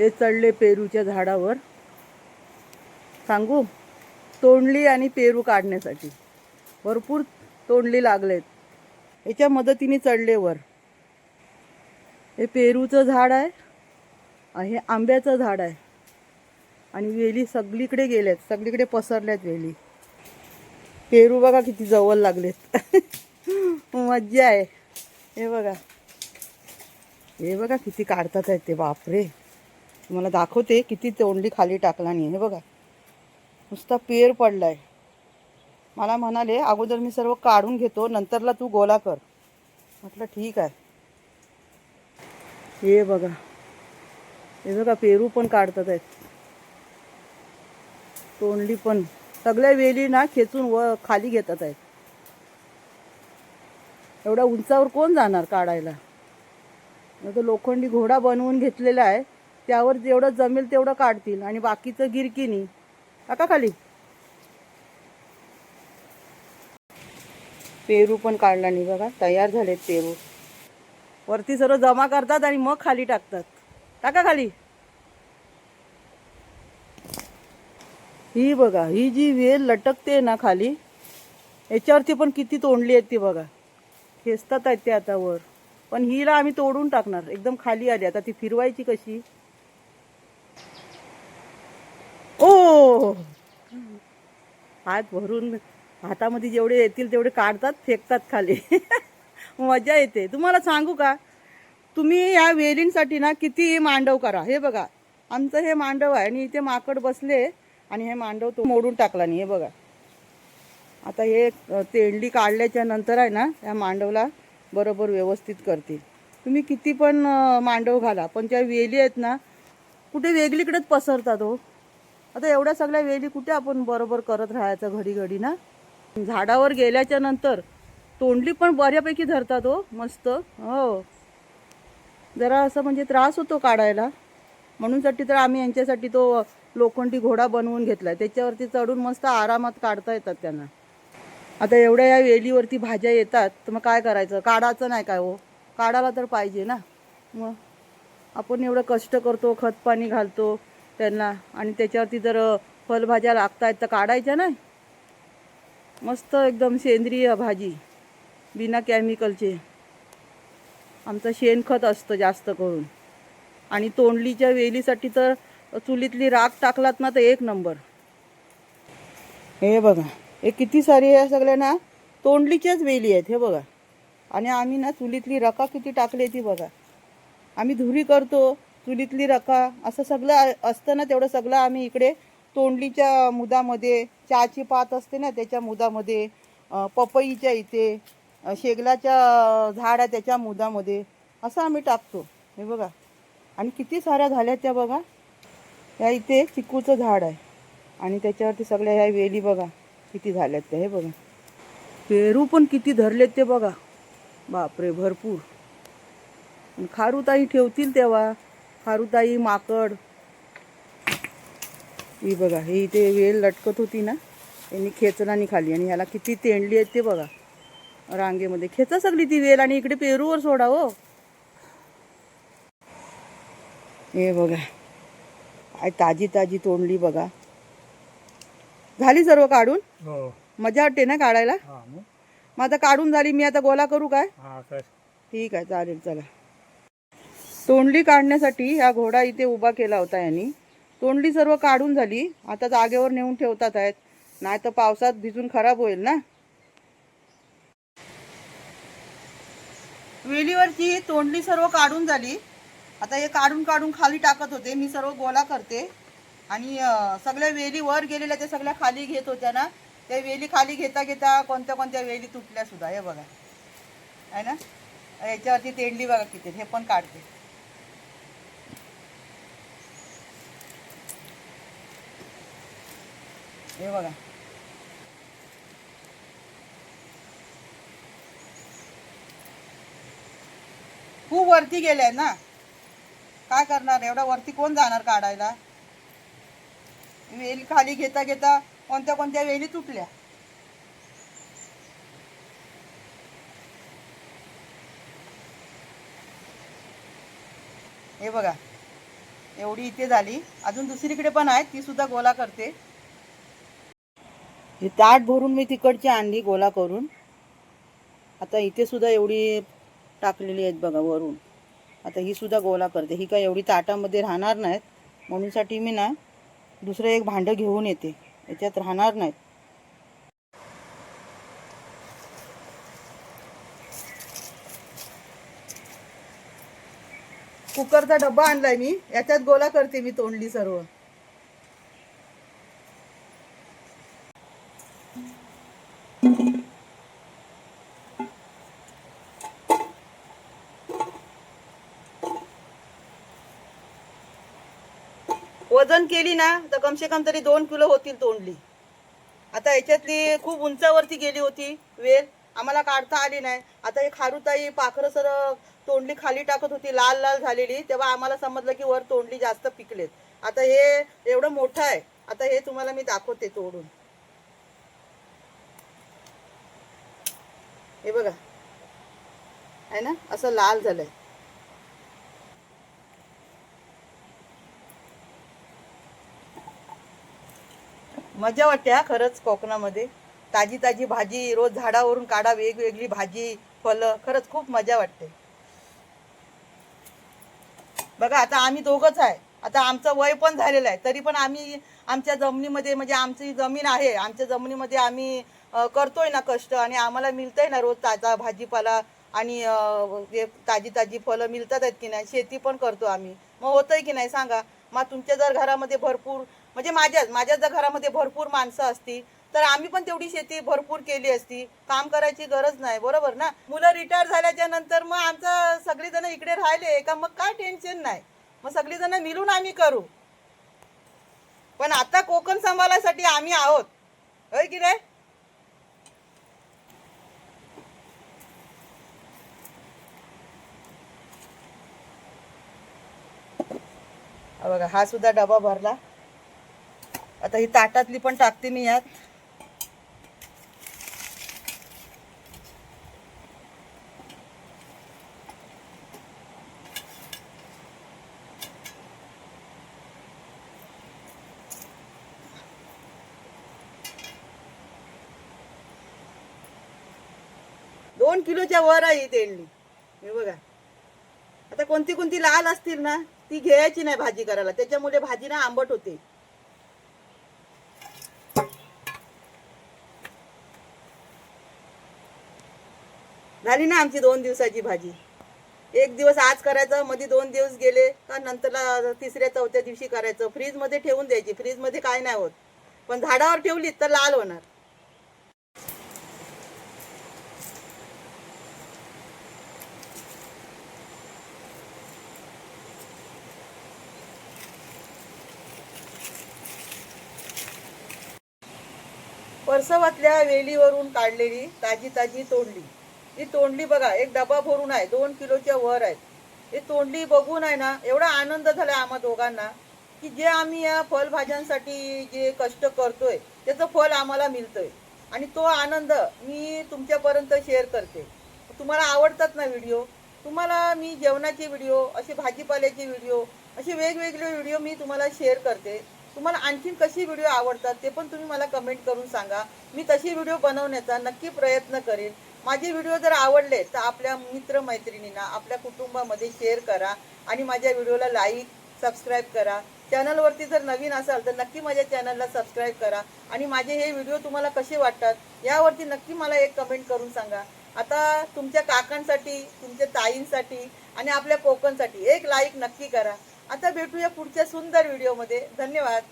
हे चढले पेरूच्या झाडावर. सांगू? तोंडली आणि पेरू काढण्यासाठी. भरपूर तोंडली लागलेत. याच्या मदतीने चढले वर. हे पेरूचं झाड आहे. हे आंब्याचं झाड आहे. आणि वेली सगळीकडे गेल्यात. सगळीकडे पसरल्यात वेली. पेरू बघा किती जवळ लागलेत. मज्जा आहे. हे बघा. हे बघा किती काढतात आहेत ते. बापरे. तुम्हाला दाखवते किती तोंडली खाली टाकला नाही. हे बघा. नुसता पेर पडलाय. मला म्हणाले अगोदर मी सर्व काढून घेतो नंतरला तू गोला कर. म्हटलं ठीक आहे. हे बघा. हे बघा पेरू पण काढतात आहेत. तोंडली पण. सगळ्या वेली ना खेचून व खाली घेतात आहेत. एवढ्या उंचावर कोण जाणार काढायला? नाही तर लोखंडी घोडा बनवून घेतलेला आहे. त्यावर जेवढं जमेल तेवढं काढतील. आणि बाकीचं गिरकीनी टाका खाली. पेरू पण काढला नाही बघा. तयार झालेत पेरू. वरती सर्व जमा करतात आणि मग खाली टाकतात. टाका खाली. ही बघा ही जी वेल लटकते ना खाली याच्यावरती पण किती तोंडली आहेत ती बघा. खेचतात आहेत ते आता वर. पण हिला आम्ही तोडून टाकणार. एकदम खाली आली. आता ती फिरवायची कशी? ओ! हात भरून हातामध्ये जेवढे येतील तेवढे काढतात फेकतात खाली. मजा येते. तुम्हाला सांगू का? तुम्ही या वेलींसाठी ना किती मांडव करा. हे बघा आमचं हे मांडव आहे आणि इथे माकड बसले आणि हे मांडव तो मोडून टाकला नाही हे बघा. आता हे तेंडली काढल्याच्या नंतर आहे ना त्या मांडवला बरोबर व्यवस्थित करतील. तुम्ही किती पण मांडव घाला पण ज्या वेली आहेत ना कुठे वेगळीकडेच पसरतात हो. आता एवढ्या सगळ्या वेली कुठे आपण बरोबर करत राहायचं घडी घडी ना? झाडावर गेल्याच्यानंतर तोंडली पण बऱ्यापैकी धरतात हो मस्त. हो. जरा असं म्हणजे त्रास होतो काढायला. म्हणूनसाठी तर आम्ही यांच्यासाठी तो लोखंडी घोडा बनवून घेतला त्याच्यावरती चढून मस्त आरामात काढता येतात त्यांना. आता एवढ्या या वेलीवरती भाज्या येतात तर मग काय करायचं? काढायचं नाही काय हो? काढायला तर पाहिजे ना. मग आपण एवढं कष्ट करतो खतपाणी घालतो त्यांना. आणि त्याच्यावरती जर फळभाज्या लागतायत तर काढायच्या नाही. मस्त एकदम सेंद्रिय भाजी. बिना केमिकलचे आमचं शेणखत असतं जास्त करून. आणि तोंडलीच्या वेलीसाठी तर चुलीतली राख टाकलात ना तर एक नंबर. हे बघा हे किती सारी आहे सगळ्या ना तोंडलीच्याच वेली आहेत हे बघा. आणि आम्ही ना चुलीतली रका किती टाकली ती बघा. आम्ही धुरी करतो चुलीतली रका असं सगळं असतं ना तेवढं सगळं आम्ही इकडे तोंडलीच्या मुदामध्ये चहाची पात असते ना त्याच्या मुदामध्ये पपईच्या इथे शेगलाच्या झाड आहे त्याच्या मुदामध्ये असं आम्ही टाकतो. हे बघा. आणि किती साऱ्या झाल्या त्या बघा. या इथे चिकूचं झाड आहे. आणि त्याच्यावरती सगळ्या ह्या वेली बघा किती झाल्यात त्या हे बघा. पेरू पण किती धरलेत ते बघा. बापरे भरपूर. आणि खारुताई ठेवतील तेव्हा. खारुताई माकड. ही बघा ही इथे वेल लटकत होती ना त्यांनी खेचलानी खाली आणि ह्याला किती तेंडली आहेत ते बघा रांगेमध्ये. खेचा सगळी ती वेल आणि इकडे पेरूवर सोडा हो. हे बघा ताजी ताजी तोंडली बघा. झाली सर्व काढून? हो. मजा वाटते ना काढायला? मग? आता काढून झाली मी आता गोला करू काय? ठीक आहे चालेल चला. तोंडली काढण्यासाठी हा घोडा इथे उभा केला होता यांनी. तोंडली सर्व काढून झाली. आता जागेवर नेऊन ठेवतात आहेत. नाही तर पावसात भिजून खराब होईल ना? वेलीवरची तोंडली सर्व काढून झाली. आता हे काढून काढून खाली टाकत होते. मी सर्व गोला करते. आणि सगळ्या वेली वर गेलेल्या त्या सगळ्या खाली घेत होत्या ना त्या वेली खाली घेता घेता कोणत्या कोणत्या वेली तुटल्या सुद्धा. हे बघा. आहे ना? याच्यावरती तेंडली बघा किती हे पण काढते. हे बघा. खूप वरती गेले ना. काय करणार? एवढा वरती कोण जाणार काढायला? वेली खाली घेता घेता कोणत्या कोणत्या वेली तुटल्या? हे बघा. एवढी इथे झाली. अजून दुसरीकडे पण आहे. ती सुद्धा गोला करते. ही ताट भरून मी तिकडची आणली गोला करून. आता इथे सुद्धा एवढी टाकलेली आहेत बघा वरून. आता ही सुद्धा गोला करते. ही काय एवढी ताटामध्ये राहणार नाहीत. म्हणूनसाठी मी ना दुसरं एक भांडं घेऊन येते. याच्यात राहणार नाहीत. कुकरचा डब्बा आणलाय मी. याच्यात गोला करते मी तोंडली सर्व. वजन केली ना तर कमसे कम तरी दोन किलो होतील तोंडली. आता याच्यातली खूप उंचावरती गेली होती वेल. आम्हाला काढता आली नाही. आता हे खारुताई पाखरं सर तोंडली खाली टाकत होती लाल लाल झालेली. तेव्हा आम्हाला समजलं की वर तोंडली जास्त पिकलेत. आता हे एवढं मोठं आहे. आता हे तुम्हाला मी दाखवते तोडून. हे बघा. आहे ना? असं लाल झालंय. मजा वाटते हा खरंच कोकणामध्ये. ताजी ताजी भाजी रोज झाडावरून काढा वेगवेगळी भाजी फळं खरंच खूप मजा वाटते. बघा आता आम्ही दोघंच आहे. आता आमचं वय पण झालेलं आहे तरी पण आम्ही आमच्या जमिनीमध्ये म्हणजे आमची जमीन आहे. आमच्या जमिनीमध्ये आम्ही करतोय ना कष्ट आणि आम्हाला मिळतंय ना रोज ताजा भाजीपाला आणि जे ताजी ताजी फळं मिळतात आहेत की नाही शेती पण करतो आम्ही. मग होतंय की नाही सांगा. मग तुमच्या जर घरामध्ये भरपूर म्हणजे माझ्याच माझ्याच जर घरामध्ये भरपूर माणसं असती तर आम्ही पण तेवढी शेती भरपूर केली असती. काम करायची गरज नाही बरोबर ना? मुलं रिटायर झाल्याच्यानंतर मग आमचं सगळीजण इकडे राहिले का मग काय टेन्शन नाही. मग सगळीजण मिळून आम्ही करू. पण आता कोकण सांभाळायसाठी आम्ही आहोत. होय की नाही? बघा हा सुद्धा डबा भरला. आता ही ताटातली पण टाकते मी यात. दोन किलोच्या वर आहे तेंडली. हे बघा. आता कोणती कोणती लाल असतील ना ती घ्यायची नाही भाजी करायला. त्याच्यामुळे भाजी ना आंबट होते. झाली ना आमची दोन दिवसाची भाजी. एक दिवस आज करायचं मध्ये दोन दिवस गेले का नंतरला तिसऱ्या चौथ्या दिवशी करायचं. फ्रीजमध्ये ठेवून द्यायची. फ्रीजमध्ये काय नाही होत. पण झाडावर ठेवली तर लाल होणार. परसवातल्या वेलीवरून काढलेली ताजी ताजी तोडली. ही तोंडली बघा एक डबा भरून आहे दोन किलोच्या वर आहे ही तोंडली बघून आहे ना एवढा आनंद झाला आम्हा दोघांना की जे आम्ही या फळभाज्यांसाठी जे कष्ट करतोय त्याचं फळ आम्हाला मिळतंय. आणि तो आनंद मी तुमच्यापर्यंत शेअर करते. तुम्हाला आवडतात ना व्हिडिओ तुम्हाला मी जेवणाचे व्हिडिओ असे भाजीपाल्याचे व्हिडिओ असे वेगवेगळे व्हिडिओ मी तुम्हाला शेअर करते. तुम्हाला आणखीन कशी व्हिडिओ आवडतात ते पण तुम्ही मला कमेंट करून सांगा. मी तशी व्हिडिओ बनवण्याचा नक्की प्रयत्न करेन. माझे व्हिडिओ जर आवडले तर आपल्या मित्रमैत्रिणींना आपल्या कुटुंबामध्ये शेअर करा आणि माझ्या व्हिडिओला लाईक सबस्क्राईब करा. चॅनलवरती जर नवीन असाल तर नक्की माझ्या चॅनलला सबस्क्राईब करा. आणि माझे हे व्हिडिओ तुम्हाला कसे वाटतात यावरती नक्की मला एक कमेंट करून सांगा. आता तुमच्या काकांसाठी तुमच्या ताईंसाठी आणि आपल्या कोकणसाठी एक लाईक नक्की करा. आता भेटूया पुढच्या सुंदर व्हिडिओमध्ये धन्यवाद.